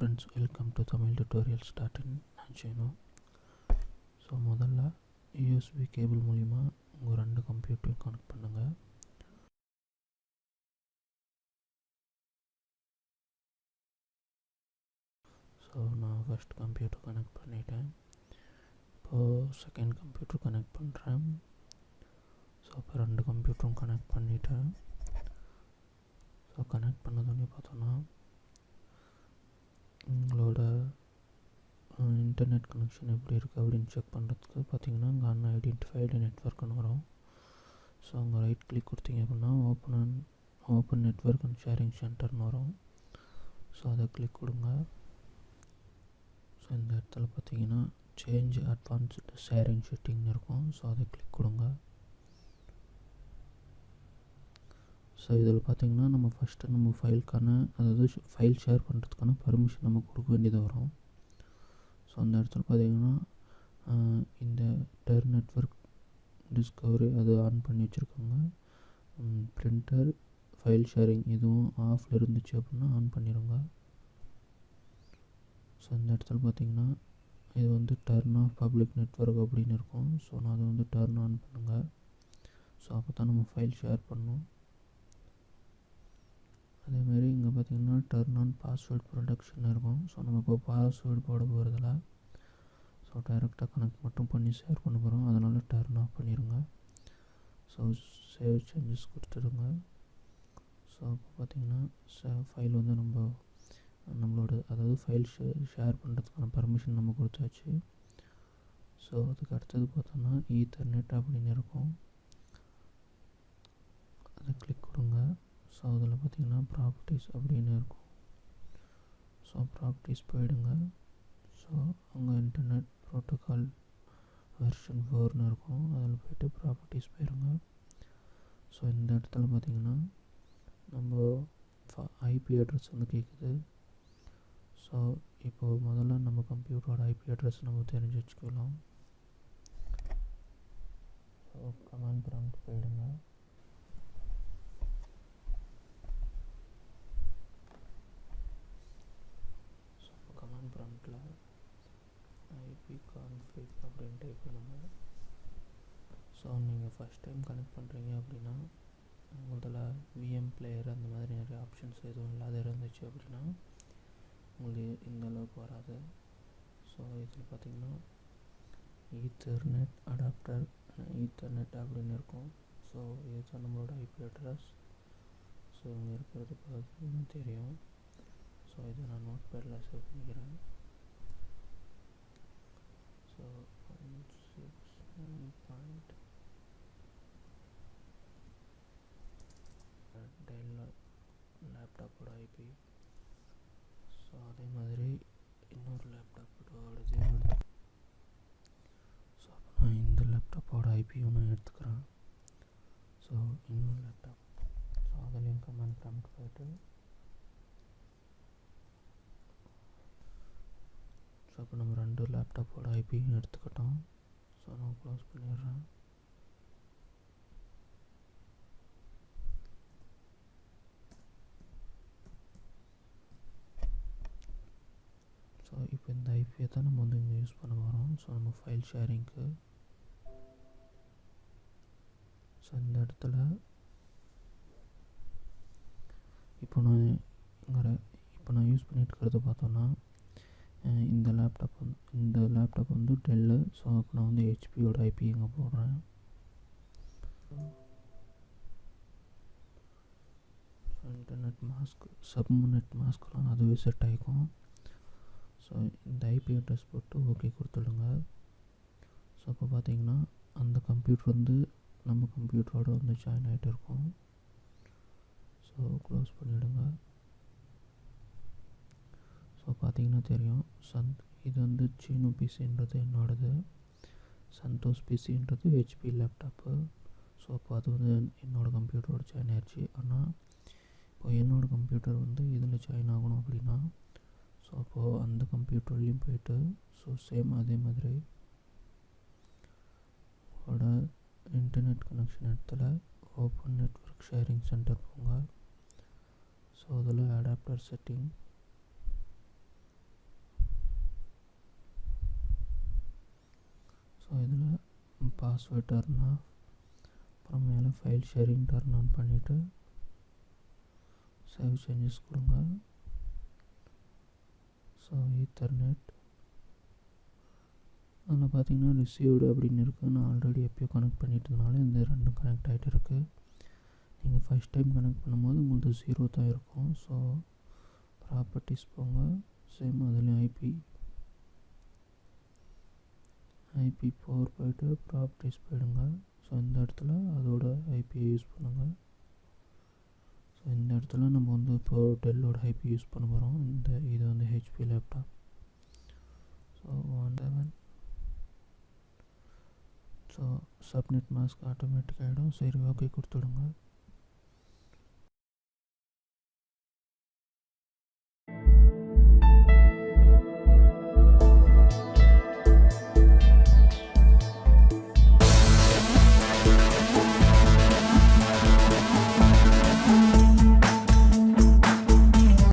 Friends welcome to Tamil tutorial start நான் செய்யணும் so முதல்ல யூஎஸ்பி கேபிள் மூலிமா உங்கள் ரெண்டு கம்ப்யூட்டரையும் கனெக்ட் பண்ணுங்கள் ஸோ நான் ஃபஸ்ட் கம்ப்யூட்டர் கனெக்ட் பண்ணிட்டேன். இப்போது செகண்ட் கம்ப்யூட்டர் கனெக்ட் பண்ணுறேன் ஸோ இப்போ ரெண்டு கம்ப்யூட்டரும் கனெக்ட் பண்ணிட்டேன். ஸோ கனெக்ட் பண்ணதுன்னு பார்த்தோன்னா உங்களோட இன்டர்நெட் கனெக்ஷன் எப்படி இருக்குது அப்படின்னு செக் பண்ணுறதுக்கு பார்த்தீங்கன்னா அங்கே அன் ஐடென்டிஃபைடு வரும். ஸோ அங்கே ரைட் கிளிக் கொடுத்தீங்க அப்படின்னா open and open network and sharing சென்டர்னு வரும். ஸோ அதை கிளிக் கொடுங்க. ஸோ இந்த இடத்துல பார்த்தீங்கன்னா சேஞ்ச் அட்வான்ஸ்டு ஷேரிங் செட்டிங்னு இருக்கும். ஸோ அதை கிளிக் கொடுங்க. ஸோ இதில் பார்த்தீங்கன்னா நம்ம ஃபஸ்ட்டு நம்ம ஃபைலுக்கான அதாவது ஃபைல் ஷேர் பண்ணுறதுக்கான பர்மிஷன் நம்ம கொடுக்க வேண்டியது வரும். ஸோ அந்த இடத்துல பார்த்தீங்கன்னா இந்த டெர் நெட்ஒர்க் டிஸ்கவரி அது ஆன் பண்ணி வச்சுருக்காங்க. பிரிண்டர் ஃபைல் ஷேரிங் இதுவும் ஆஃபில் இருந்துச்சு அப்படின்னா ஆன் பண்ணிடுங்க ஸோ இந்த இடத்துல பார்த்தீங்கன்னா இது வந்து டர்ன் ஆஃப் பப்ளிக் நெட்ஒர்க் அப்படின்னு இருக்கும். ஸோ நான் அதை வந்து டர்ன் ஆன் பண்ணுங்கள் ஸோ அப்போ தான் நம்ம ஃபைல் ஷேர் பண்ணோம் அதேமாரி இங்கே பார்த்தீங்கன்னா டர்ன் ஆன் பாஸ்வேர்ட் ப்ரொடக்ஷன் இருக்கும். ஸோ நம்ம இப்போ பாஸ்வேர்டு போட போகிறதில்ல ஸோ டைரெக்டாக கனெக்ட் மட்டும் பண்ணி ஷேர் பண்ண போகிறோம் அதனால் டர்ன் ஆஃப் பண்ணிடுங்க ஸோ சேவ் சேஞ்சஸ் கொடுத்துடுங்க. ஸோ இப்போ பார்த்தீங்கன்னா ஃபைல் வந்து நம்ம நம்மளோட அதாவது ஃபைல் ஷே ஷேர் பண்ணுறதுக்கான பர்மிஷன் நம்ம கொடுத்தாச்சு. ஸோ அதுக்கு அடுத்தது பார்த்தோன்னா ஈத்தர்நெட் அப்படின்னு இருக்கும். அதை கிளிக் ஸோ அதில் பார்த்தீங்கன்னா ப்ராப்பர்ட்டிஸ் அப்படின்னு இருக்கும். ஸோ ப்ராப்பர்ட்டிஸ் போயிடுங்க. ஸோ அங்கே இன்டர்நெட் ப்ரோட்டோக்கால் வெர்ஷன் ஃபோர்னு இருக்கும். அதில் போய்ட்டு ப்ராப்பர்ட்டிஸ் போயிடுங்க ஸோ இந்த இடத்துல பார்த்தீங்கன்னா நம்ம ஐபி அட்ரஸ் வந்து கேட்குது ஸோ இப்போது முதல்ல நம்ம கம்ப்யூட்டரோட ஐபி அட்ரஸ் நம்ம தெரிஞ்சு வச்சுக்கலாம். ஸோ கமாண்ட் ப்ராம்ப்ட் போயிடுங்க ஸோ கமாண்ட் ப்ராம்ப்டில் ஐபி கான்ஃபிக் அப்படின்னு டைப் ஸோ நீங்கள் ஃபஸ்ட் டைம் கனெக்ட் பண்ணுறீங்க அப்படின்னா முதல்ல விஎம் பிளேயர் அந்த மாதிரி நிறைய ஆப்ஷன்ஸ் எதுவும் இல்லாத இருந்துச்சு அப்படின்னா உங்களுக்கு இந்த அளவுக்கு வராது. ஸோ இதில் பார்த்தீங்கன்னா ஈத்தர்நெட் அடாப்டர் ஈத்தர்நெட் அப்படின்னு இருக்கும். ஸோ இதுதான் நம்மளோட ஐபி அட்ரஸ் ஸோ இங்கே இருக்கிறது பார்த்தீங்கன்னா தெரியும். ஸோ இதை நான் நோட் பேடில் சேவ் பண்ணிக்கிறேன் so point six nine point Dell லேப்டாப்போட IP so அதே மாதிரி இன்னொரு லேப்டாப்போடதையும் எடுத்து ஸோ அப்போ நான் இந்த லேப்டாப்போட ஐபியும் நான் எடுத்துக்கிறேன் ஸோ இன்னொரு லேப்டாப் ஸோ அதுலேயும் கமெண்ட் போயிட்டு ஸோ அப்போ நம்ம ரெண்டு லேப்டாப்போட ஐபியும் எடுத்துக்கிட்டோம். ஸோ நான் க்ளோஸ் பண்ணிடுறேன். ஸோ இப்போ இந்த ஐபியை தான் நம்ம வந்து இங்கே யூஸ் பண்ண போகிறோம் ஸோ நம்ம ஃபைல் ஷேரிங்க்கு ஸோ இந்த இடத்துல இப்போ நான் இப்போ நான் யூஸ் பண்ணிட்டு இருக்கிறத பார்த்தோன்னா இந்த லேப்டாப் வந்து இந்த லேப்டாப் வந்து டெல்லு ஸோ அப்போ நான் வந்து ஹெச்பியோட ஐபி எங்கே போடுறேன்? இன்டர்நெட் மாஸ்க் சப்நெட் மாஸ்க்லாம் அதுவே செட் ஆகிக்கும் ஸோ இந்த ஐபி அட்ரஸ் போட்டு ஓகே கொடுத்துடுங்க. ஸோ அப்போ பார்த்தீங்கன்னா அந்த கம்ப்யூட்டர் வந்து நம்ம கம்ப்யூட்டரோட வந்து ஜாயின் ஆகிட்டு இருக்கும். க்ளோஸ் பண்ணிவிடுங்க ஸோ பார்த்தீங்கன்னா தெரியும். சந்த் இது வந்து சீனு பிசின்றது என்னோடது. சந்தோஷ் பிசின்றது ஹெச்பி லேப்டாப்பு ஸோ அப்போ அது வந்து என்னோடய கம்ப்யூட்டரோட ஜாயின் ஆயிடுச்சு ஆனால் இப்போ என்னோடய கம்ப்யூட்டர் வந்து இதில் ஜாயின் ஆகணும் அப்படின்னா ஸோ அப்போது அந்த கம்ப்யூட்டர்லேயும் போயிட்டு ஸோ சேம் அதே மாதிரி உங்களோட இன்டர்நெட் கனெக்ஷன் இடத்துல ஓப்பன் நெட்ஒர்க் ஷேரிங் சென்டர் போங்க. ஸோ அதில் அடாப்டர் செட்டிங் ஸோ இதில் பாஸ்வேர்ட் டர்ன் ஆஃப் அப்புறம் மேலே ஃபைல் ஷேரிங் டர்ன் ஆன் பண்ணிவிட்டு சேவ் சேஞ்சஸ் கொடுங்க. ஸோ ஈத்தர்நெட் அதில் பார்த்தீங்கன்னா ரிசீவ்டு அப்படின்னு இருக்குது நான் ஆல்ரெடி எப்போயோ கனெக்ட் பண்ணிட்டதுனால இந்த ரெண்டும் கனெக்ட் ஆகிட்டு இருக்குது நீங்கள் ஃபஸ்ட் டைம் கனெக்ட் பண்ணும்போது உங்களுக்கு ஜீரோ தான் இருக்கும். ஸோ ப்ராப்பர்ட்டிஸ் போங்க. சேம் அதுலேயும் ஐபி ஐபி ஃபோர் போயிட்டு ப்ராப்பர்ட்டிஸ் போயிடுங்க. ஸோ இந்த இடத்துல அதோட ஐபியை யூஸ் பண்ணுங்கள் ஸோ இந்த இடத்துல நம்ம வந்து இப்போ டெல்லோட ஐபி யூஸ் பண்ண போகிறோம் இந்த இது வந்து HP laptop so one eleven so subnet mask automatic ஆகிடும் சரி ஓகே கொடுத்துடுங்க.